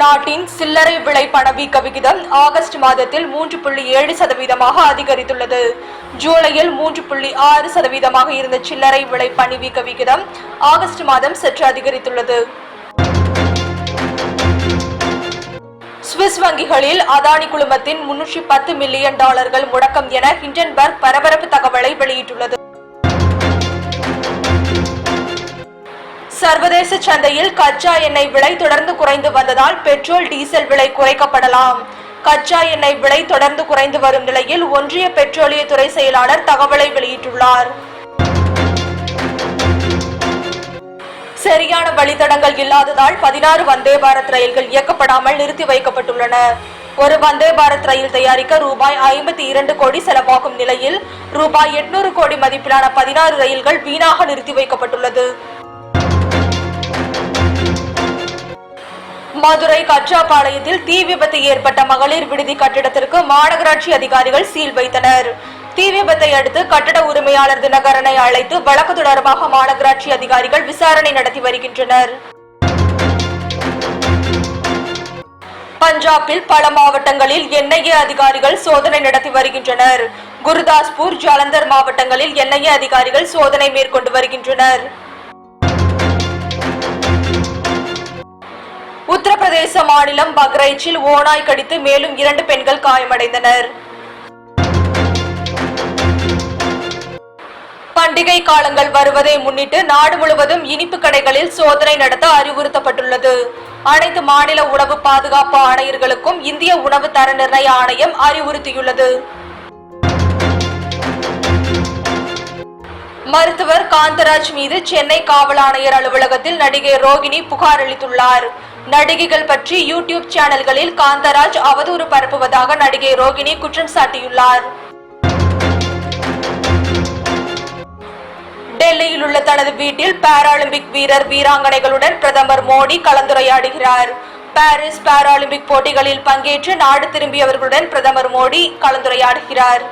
நாட்டின் சில்லறை விலை பணவீக்க விகிதம் ஆகஸ்ட் மாதத்தில் மூன்று புள்ளி ஏழு சதவீதமாக அதிகரித்துள்ளது. ஜூலையில் மூன்று புள்ளி ஆறு சதவீதமாக இருந்த சில்லறை விலை பணவீக்க விகிதம் ஆகஸ்ட் மாதம் சற்று அதிகரித்துள்ளது. சுவிஸ் வங்கிகளில் அதானி குழுமத்தின் முன்னூற்றி பத்து மில்லியன் டாலர்கள் முடக்கம் என ஹிண்டன்பர்க் பரபரப்பு தகவலை வெளியிட்டுள்ளது. சர்வதேச சந்தையில் கச்சா எண்ணெய் விலை தொடர்ந்து குறைந்து வந்ததால் பெட்ரோல் டீசல் விலை குறைக்கப்படலாம். கச்சா எண்ணெய் விலை தொடர்ந்து குறைந்து வரும் நிலையில் ஒன்றிய பெட்ரோலியத்துறை செயலாளர் தகவலை வெளியிட்டுள்ளார். சரியான வழித்தடங்கள் இல்லாததால் பதினாறு வந்தே பாரத் ரயில்கள் இயக்கப்படாமல் நிறுத்தி வைக்கப்பட்டுள்ளன. ஒரு வந்தே பாரத் ரயில் தயாரிக்க ரூபாய் ஐம்பத்தி இரண்டு கோடி செலவாகும் நிலையில் ரூபாய் எட்நூறு கோடி மதிப்பிலான பதினாறு ரயில்கள் வீணாக நிறுத்தி வைக்கப்பட்டுள்ளது. மதுரை கச்சாபாளையத்தில் தீ விபத்து ஏற்பட்ட மகளிர் விடுதி கட்டிடத்திற்கு மாநகராட்சி அதிகாரிகள் சீல் வைத்தனர். தீ விபத்தை அடுத்து கட்டட உரிமையாளர் தினகரனை அழைத்து வழக்கு தொடர்பாக மாநகராட்சி அதிகாரிகள் விசாரணை நடத்தி வருகின்றனர். பஞ்சாபில் பல மாவட்டங்களில் என்ஐஏ அதிகாரிகள் சோதனை நடத்தி வருகின்றனர். குருதாஸ்பூர் ஜலந்தர் மாவட்டங்களில் என்ஐஏ அதிகாரிகள் சோதனை மேற்கொண்டு வருகின்றனர். உத்தரப்பிரதேச மாநிலம் பக்ரைச்சில் ஓனாய் கடித்து மேலும் இரண்டு பெண்கள் காயமடைந்தனர். பண்டிகை காலங்கள் வருவதை முன்னிட்டு நாடு முழுவதும் இனிப்பு கடைகளில் சோதனை நடத்த அறிவுறுத்தப்பட்டுள்ளது. அனைத்து மாநில உணவு பாதுகாப்பு ஆணையர்களுக்கும் இந்திய உணவு தர நிர்ணய ஆணையம் அறிவுறுத்தியுள்ளது. மருத்துவர் காந்தராஜ் மீது சென்னை காவல் ஆணையர் அலுவலகத்தில் நடிகை ரோகிணி புகார் அளித்துள்ளார். நடிகைகள் பற்றி யூடியூப் சேனல்களில் காந்தராஜ் அவதூறு பரப்புவதாக நடிகை ரோகிணி குற்றம் சாட்டியுள்ளார். டெல்லியில் உள்ள தனது வீட்டில் பாராலிம்பிக் வீரர் வீராங்கனைகளுடன் பிரதமர் மோடி கலந்துரையாடுகிறார். பாரிஸ் பாராலிம்பிக் போட்டிகளில் பங்கேற்று நாடு திரும்பியவர்களுடன் பிரதமர் மோடி கலந்துரையாடுகிறார்.